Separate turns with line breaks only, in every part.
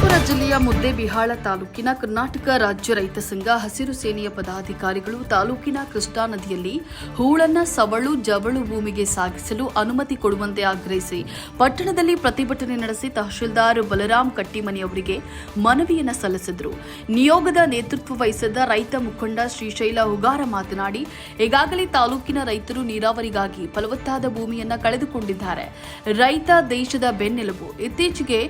ವಿಜಯಪುರ ಜಿಲ್ಲೆಯ ಮುದ್ದೇಬಿಹಾಳ ತಾಲೂಕಿನ ಕರ್ನಾಟಕ ರಾಜ್ಯ ರೈತ ಸಂಘ ಹಸಿರು ಸೇನೆಯ ಪದಾಧಿಕಾರಿಗಳು ತಾಲೂಕಿನ ಕೃಷ್ಣಾ ನದಿಯಲ್ಲಿ ಹೂಳನ್ನ ಸವಳು ಜವಳು ಭೂಮಿಗೆ ಸಾಗಿಸಲು ಅನುಮತಿ ಕೊಡುವಂತೆ ಆಗ್ರಹಿಸಿ ಪಟ್ಟಣದಲ್ಲಿ ಪ್ರತಿಭಟನೆ ನಡೆಸಿ ತಹಶೀಲ್ದಾರ್ ಬಲರಾಮ್ ಕಟ್ಟಿಮನಿ ಅವರಿಗೆ ಮನವಿಯನ್ನ ಸಲ್ಲಿಸಿದರು. ನಿಯೋಗದ ನೇತೃತ್ವ ವಹಿಸಿದ ರೈತ ಮುಖಂಡ ಶ್ರೀಶೈಲ ಹುಗಾರ ಮಾತನಾಡಿ, ಈಗಾಗಲೇ ತಾಲೂಕಿನ ರೈತರು ನೀರಾವರಿಗಾಗಿ ಫಲವತ್ತಾದ ಭೂಮಿಯನ್ನ ಕಳೆದುಕೊಂಡಿದ್ದಾರೆ. ರೈತ ದೇಶದ ಬೆನ್ನೆಲುಬು. ಇತ್ತೀಚೆಗೆ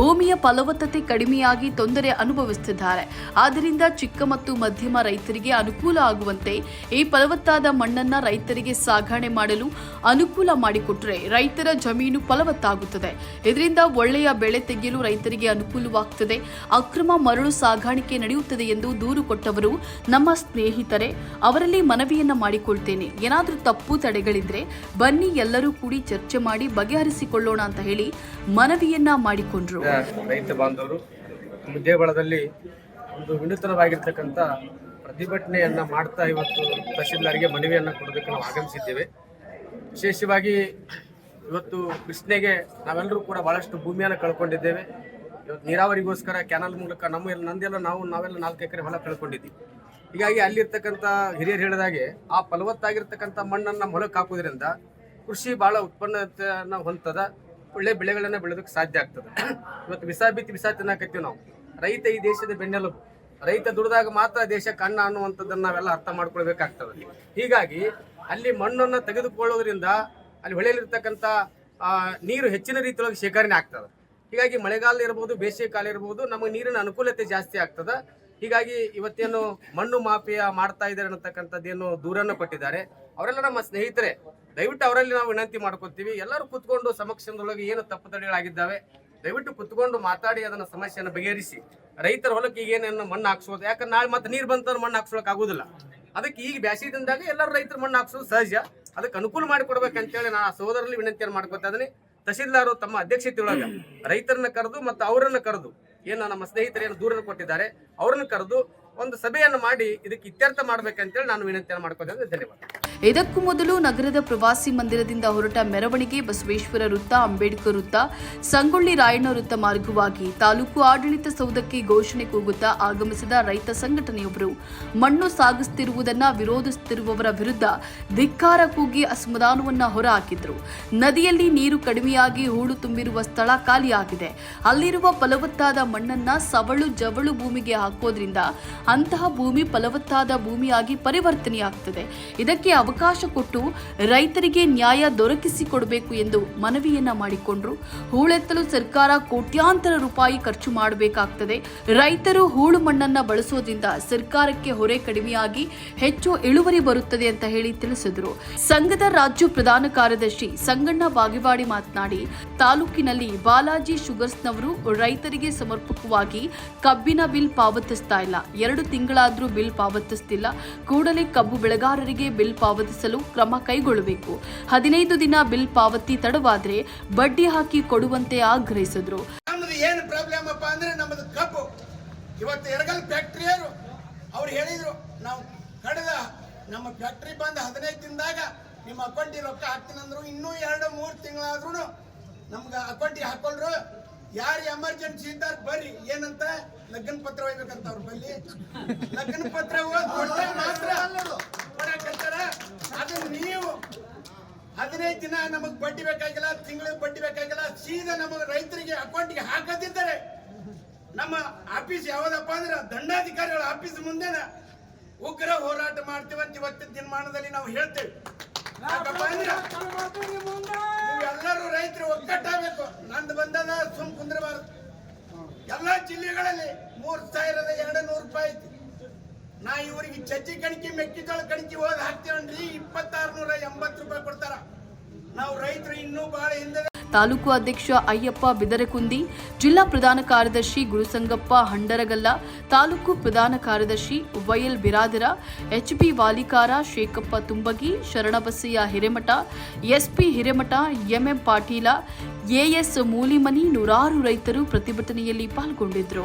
ಭೂಮಿಯ ಫಲವತ್ತತೆ ಕಡಿಮೆಯಾಗಿ ತೊಂದರೆ ಅನುಭವಿಸುತ್ತಿದ್ದಾರೆ. ಆದ್ದರಿಂದ ಚಿಕ್ಕ ಮತ್ತು ಮಧ್ಯಮ ರೈತರಿಗೆ ಅನುಕೂಲ ಆಗುವಂತೆ ಈ ಫಲವತ್ತಾದ ಮಣ್ಣನ್ನ ರೈತರಿಗೆ ಸಾಗಣೆ ಮಾಡಲು ಅನುಕೂಲ ಮಾಡಿಕೊಟ್ಟರೆ ರೈತರ ಜಮೀನು ಫಲವತ್ತಾಗುತ್ತದೆ. ಇದರಿಂದ ಒಳ್ಳೆಯ ಬೆಳೆ ತೆಗೆಯಲು ರೈತರಿಗೆ ಅನುಕೂಲವಾಗುತ್ತದೆ ಅಕ್ರಮ ಮರಳು ಸಾಗಾಣಿಕೆ ನಡೆಯುತ್ತದೆ ಎಂದು ದೂರು ಕೊಟ್ಟವರು ನಮ್ಮ ಸ್ನೇಹಿತರೆ, ಅವರಲ್ಲಿ ಮನವಿಯನ್ನ ಮಾಡಿಕೊಳ್ತೇನೆ. ಏನಾದರೂ ತಪ್ಪು ತಡೆಗಳಿದ್ರೆ ಬನ್ನಿ, ಎಲ್ಲರೂ ಕೂಡಿ ಚರ್ಚೆ ಮಾಡಿ ಬಗೆಹರಿಸಿಕೊಳ್ಳೋಣ ಅಂತ ಹೇಳಿ ಮನವಿಯನ್ನ ಮಾಡಿಕೊಂಡ್ರು.
ರೈತ ಬಾಂಧವರು ಮುದ್ದೇಬಳದಲ್ಲಿ ಒಂದು ವಿನೂತನವಾಗಿರ್ತಕ್ಕಂಥ ಪ್ರತಿಭಟನೆಯನ್ನು ಮಾಡ್ತಾ ಇವತ್ತು ತಹಶೀಲ್ದಾರಿಗೆ ಮನವಿಯನ್ನು ಕೊಡೋದಕ್ಕೆ ನಾವು ಆಗಮಿಸಿದ್ದೇವೆ. ವಿಶೇಷವಾಗಿ ಇವತ್ತು ಕೃಷ್ಣೆಗೆ ನಾವೆಲ್ಲರೂ ಕೂಡ ಭಾಳಷ್ಟು ಭೂಮಿಯನ್ನು ಕಳ್ಕೊಂಡಿದ್ದೇವೆ. ಇವತ್ತು ನೀರಾವರಿಗೋಸ್ಕರ ಕ್ಯಾನಲ್ ಮೂಲಕ ನಮ್ಮ ಎಲ್ಲ ನಂದೆಲ್ಲ ನಾವು ನಾವೆಲ್ಲ ನಾಲ್ಕು ಎಕರೆ ಹೊಲ ಕಳ್ಕೊಂಡಿದ್ದೀವಿ. ಹೀಗಾಗಿ ಅಲ್ಲಿರ್ತಕ್ಕಂಥ ಹಿರಿಯರು ಹೇಳಿದಾಗೆ ಆ ಫಲವತ್ತಾಗಿರ್ತಕ್ಕಂಥ ಮಣ್ಣನ್ನು ಹೊಲಕ್ಕೆ ಹಾಕೋದ್ರಿಂದ ಕೃಷಿ ಭಾಳ ಉತ್ಪನ್ನತೆಯನ್ನು ಹೊಂದದ ಒಳ್ಳೆ ಬೆಳೆಗಳನ್ನು ಬೆಳೆದಕ್ಕೆ ಸಾಧ್ಯ ಆಗ್ತದೆ. ಇವತ್ತು ವಿಸಾ ಬಿತ್ತಿ ವಿಸಾ ತಿನ್ನಕತ್ತೀವಿ ನಾವು. ರೈತ ಈ ದೇಶದ ಬೆನ್ನೆಲುಬು. ರೈತ ದುಡಿದಾಗ ಮಾತ್ರ ದೇಶಕ್ಕೆ ಅನ್ನ ಅನ್ನುವಂಥದ್ದನ್ನ ನಾವೆಲ್ಲ ಅರ್ಥ ಮಾಡ್ಕೊಳ್ಬೇಕಾಗ್ತದೆ. ಹೀಗಾಗಿ ಅಲ್ಲಿ ಮಣ್ಣನ್ನು ತೆಗೆದುಕೊಳ್ಳೋದ್ರಿಂದ ಅಲ್ಲಿ ಹೊಳೆಯಲ್ಲಿರ್ತಕ್ಕಂಥ ನೀರು ಹೆಚ್ಚಿನ ರೀತಿಯೊಳಗೆ ಶೇಖರಣೆ ಆಗ್ತದೆ. ಹೀಗಾಗಿ ಮಳೆಗಾಲ ಇರ್ಬೋದು, ಬೇಸಿಗೆ ಕಾಲ ಇರ್ಬೋದು, ನಮಗೆ ನೀರಿನ ಅನುಕೂಲತೆ ಜಾಸ್ತಿ ಆಗ್ತದೆ. ಹೀಗಾಗಿ ಇವತ್ತೇನು ಮಣ್ಣು ಮಾಫಿಯಾ ಮಾಡ್ತಾ ಇದ್ದಾರೆ ಅನ್ನತಕ್ಕಂಥದ್ದೇನು ದೂರನ್ನು ಕೊಟ್ಟಿದ್ದಾರೆ. ಅವರೆಲ್ಲ ನಮ್ಮ ಸ್ನೇಹಿತರೆ ದಯವಿಟ್ಟು ಅವರಲ್ಲಿ ನಾವು ವಿನಂತಿ ಮಾಡ್ಕೊತೀವಿ ಎಲ್ಲರೂ ಕುತ್ಕೊಂಡು ಸಮಕ್ಷಮದೊಳಗೆ ಏನು ತಪ್ಪು ತಡೆಗಳಾಗಿದ್ದಾವೆ, ದಯವಿಟ್ಟು ಕುತ್ಕೊಂಡು ಮಾತಾಡಿ ಅದನ್ನು ಸಮಸ್ಯೆಯನ್ನು ಬಗೆಹರಿಸಿ. ರೈತರ ಹೊಲಕ್ಕೆ ಈಗ ಏನೇನು ಮಣ್ಣು ಹಾಕ್ಸೋದು, ಯಾಕಂದ್ರೆ ನಾಳೆ ಮತ್ತೆ ನೀರು ಬಂತಂದ್ರೆ ಮಣ್ಣು ಹಾಕ್ಸೋಕೆ ಆಗೋದಿಲ್ಲ. ಅದಕ್ಕೆ ಈಗ ಬ್ಯಾಸಿದಿಂದಾಗ ಎಲ್ಲರೂ ರೈತರು ಮಣ್ಣು ಹಾಕ್ಸೋದು ಸಹಜ. ಅದಕ್ಕೆ ಅನುಕೂಲ ಮಾಡಿಕೊಡ್ಬೇಕಂತೇಳಿ ನಾನು ಆ ಸಹೋದರಲ್ಲಿ ವಿನಂತಿಯನ್ನು ಮಾಡ್ಕೊತಾ ಇದ್ದೀನಿ. ತಹಶೀಲ್ದಾರು ತಮ್ಮ ಅಧ್ಯಕ್ಷತೆಯೊಳಗೆ ರೈತರನ್ನ ಕರೆದು ಮತ್ತು ಅವರನ್ನು ಕರೆದು ಏನು ನಮ್ಮ ಸ್ನೇಹಿತರು ಏನು ದೂರನ್ನು ಕೊಟ್ಟಿದ್ದಾರೆ, ಅವರನ್ನು ಕರೆದು ಒಂದು ಸಭೆಯನ್ನು ಮಾಡಿ ಇದಕ್ಕೆ ಇತ್ಯರ್ಥ ಮಾಡ್ಬೇಕಂತೇಳಿ ನಾನು ವಿನಂತಿಯನ್ನು ಮಾಡ್ಕೊತಾ ಧನ್ಯವಾದ.
ಇದಕ್ಕೂ ಮೊದಲು ನಗರದ ಪ್ರವಾಸಿ ಮಂದಿರದಿಂದ ಹೊರಟ ಮೆರವಣಿಗೆ ಬಸವೇಶ್ವರ ವೃತ್ತ, ಅಂಬೇಡ್ಕರ್ ವೃತ್ತ, ಸಂಗೊಳ್ಳಿ ರಾಯಣ್ಣ ವೃತ್ತ ಮಾರ್ಗವಾಗಿ ತಾಲೂಕು ಆಡಳಿತ ಸೌಧಕ್ಕೆ ಘೋಷಣೆ ಕೂಗುತ್ತಾ ಆಗಮಿಸಿದ ರೈತ ಸಂಘಟನೆಯೊಬ್ಬರು. ಮಣ್ಣು ಸಾಗಿಸುತ್ತಿರುವುದನ್ನ ವಿರೋಧಿಸುತ್ತಿರುವವರ ವಿರುದ್ಧ ಧಿಕ್ಕಾರ ಕೂಗಿ ಅಸಮಾಧಾನವನ್ನ ಹೊರಹಾಕಿದ್ರು. ನದಿಯಲ್ಲಿ ನೀರು ಕಡಿಮೆಯಾಗಿ ಹೂಳು ತುಂಬಿರುವ ಸ್ಥಳ ಖಾಲಿಯಾಗಿದೆ. ಅಲ್ಲಿರುವ ಫಲವತ್ತಾದ ಮಣ್ಣನ್ನ ಸವಳು ಜವಳು ಭೂಮಿಗೆ ಹಾಕೋದ್ರಿಂದ ಅಂತಹ ಭೂಮಿ ಫಲವತ್ತಾದ ಭೂಮಿಯಾಗಿ ಪರಿವರ್ತನೆಯಾಗ್ತದೆ. ಇದಕ್ಕೆ ಅವಕಾಶ ಕೊಟ್ಟು ರೈತರಿಗೆ ನ್ಯಾಯ ದೊರಕಿಸಿಕೊಡಬೇಕು ಎಂದು ಮನವಿಯನ್ನ ಮಾಡಿಕೊಂಡ್ರು. ಹೂಳೆತ್ತಲು ಸರ್ಕಾರ ಕೋಟ್ಯಾಂತರ ರೂಪಾಯಿ ಖರ್ಚು ಮಾಡಬೇಕಾಗ್ತದೆ. ರೈತರು ಹೂಳು ಮಣ್ಣನ್ನ ಬಳಸೋದ್ರಿಂದ ಸರ್ಕಾರಕ್ಕೆ ಹೊರೆ ಕಡಿಮೆಯಾಗಿ ಹೆಚ್ಚು ಇಳುವರಿ ಬರುತ್ತದೆ ಅಂತ ಹೇಳಿ ತಿಳಿಸಿದ್ರು. ಸಂಘದ ರಾಜ್ಯ ಪ್ರಧಾನ ಕಾರ್ಯದರ್ಶಿ ಸಂಗಣ್ಣ ಬಾಗಿವಾಡಿ ಮಾತನಾಡಿ, ತಾಲೂಕಿನಲ್ಲಿ ಬಾಲಾಜಿ ಶುಗರ್ಸ್ನವರು ರೈತರಿಗೆ ಸಮರ್ಪಕವಾಗಿ ಕಬ್ಬಿನ ಬಿಲ್ ಪಾವತಿಸ್ತಾ ಇಲ್ಲ. ಎರಡು ತಿಂಗಳಾದ್ರೂ ಬಿಲ್ ಪಾವತಿಸ್ತಿಲ್ಲ. ಕೂಡಲೇ ಕಬ್ಬು ಬೆಳೆಗಾರರಿಗೆ ಬಿಲ್ ಪಾವತಿಸಲು ಕ್ರಮ ಕೈಗೊಳ್ಳಬೇಕು. ಹದಿನೈದು ದಿನ ಬಿಲ್ ಪಾವತಿ ತಡವಾದ್ರೆ ಬಡ್ಡಿ ಹಾಕಿ ಕೊಡುವಂತೆ ಆಗ್ರಹಿಸಿದ್ರು.
ಏನು ಪ್ರಾಬ್ಲಮ್ ಅಂದ್ರೆ ನಮ್ಮದು ಕಬ್ಬು ಇವತ್ತು ಎರಗಲ್ ಫ್ಯಾಕ್ಟ್ರಿಯರು ಅವ್ರು ಹೇಳಿದ್ರು, ನಾವು ಕಳೆದ ನಮ್ಮ ಫ್ಯಾಕ್ಟ್ರಿ ಬಂದು ಹದಿನೈದು ದಿನದಾಗ ನಿಮ್ಮ ಅಕೌಂಟಿಗೆ ರೊಕ್ಕ ಹಾಕ್ತೀನಿ ಅಂದ್ರು, ಇನ್ನೂ ಎರಡು, ಮೂರು ತಿಂಗಳಾದ್ರೂ ನಮ್ಗೆ ಅಕೌಂಟಿಗೆ ಹಾಕೊಳ್ರು. ಯಾರು ಎಮರ್ಜೆನ್ಸಿ ಇದ್ದಾರೆ ಬರ್ರಿ, ಏನಂತ ಲಗ್ನ ಪತ್ರ ಒಯ್ಬೇಕಂತ ಅವ್ರ ಬಲ್ಲಿ. ಲಗ್ನ ಪತ್ರ ಓದ್ ಮಾತ್ರ ಅದನ್ನ ನೀವು ಹದಿನೈದು ದಿನ ನಮಗ್ ಬಡ್ಡಿ ಬೇಕಾಗಿಲ್ಲ ತಿಂಗಳ ಬಡ್ಡಿ ಬೇಕಾಗಿಲ್ಲ, ಸೀದಾ ನಮಗೆ ರೈತರಿಗೆ ಅಕೌಂಟ್ಗೆ ಹಾಕದಿದ್ದಾರೆ ನಮ್ಮ ಆಫೀಸ್ ಯಾವ್ದಪ್ಪ ಅಂದ್ರೆ ದಂಡಾಧಿಕಾರಿಗಳ ಆಫೀಸ್ ಮುಂದೆನ ಉಗ್ರ ಹೋರಾಟ ಮಾಡ್ತೀವಂತ ಇವತ್ತಿನ ದಿನಮಾನದಲ್ಲಿ ನಾವು ಹೇಳ್ತೇವೆ. ಎಲ್ಲರೂ ರೈತರು ಒಗ್ಗಟ್ಟಾಗಬೇಕು. ನಂದು ಬಂದದ ಸುಮ್ ಕುಂದ್ರಬಾರ್ದು. ಎಲ್ಲಾ ಜಿಲ್ಲೆಗಳಲ್ಲಿ ಮೂರ್ ಸಾವಿರದ ಎರಡು ನೂರು ರೂಪಾಯಿ ಐತಿ. ನಾ ಇವರಿಗೆ ಚಜ್ಜಿ ಕಣಕಿ, ಮೆಕ್ಕೆಜೋಳ ಕಣಕಿ ಹೋಗಿ ಹಾಕ್ತೀವನ್ರಿ ಇಪ್ಪತ್ತಾರು ಎಂಬತ್ತು ರೂಪಾಯಿ ಕೊಡ್ತಾರ. ನಾವು ರೈತರು ಇನ್ನೂ ಬಹಳ ಹಿಂದೆ
ತಾಲೂಕು ಅಧ್ಯಕ್ಷ ಅಯ್ಯಪ್ಪ ಬಿದರಕುಂದಿ, ಜಿಲ್ಲಾ ಪ್ರಧಾನ ಕಾರ್ಯದರ್ಶಿ ಗುರುಸಂಗಪ್ಪ ಹಂಡರಗಲ್ಲ, ತಾಲೂಕು ಪ್ರಧಾನ ಕಾರ್ಯದರ್ಶಿ YL Biradar HB Walikar Shekhappa Tumbagi, Sharanabasayya Hiremath SP Hiremath MM Patil AS Mulimani ನೂರಾರು ರೈತರು ಪ್ರತಿಭಟನೆಯಲ್ಲಿ ಪಾಲ್ಗೊಂಡಿದ್ದರು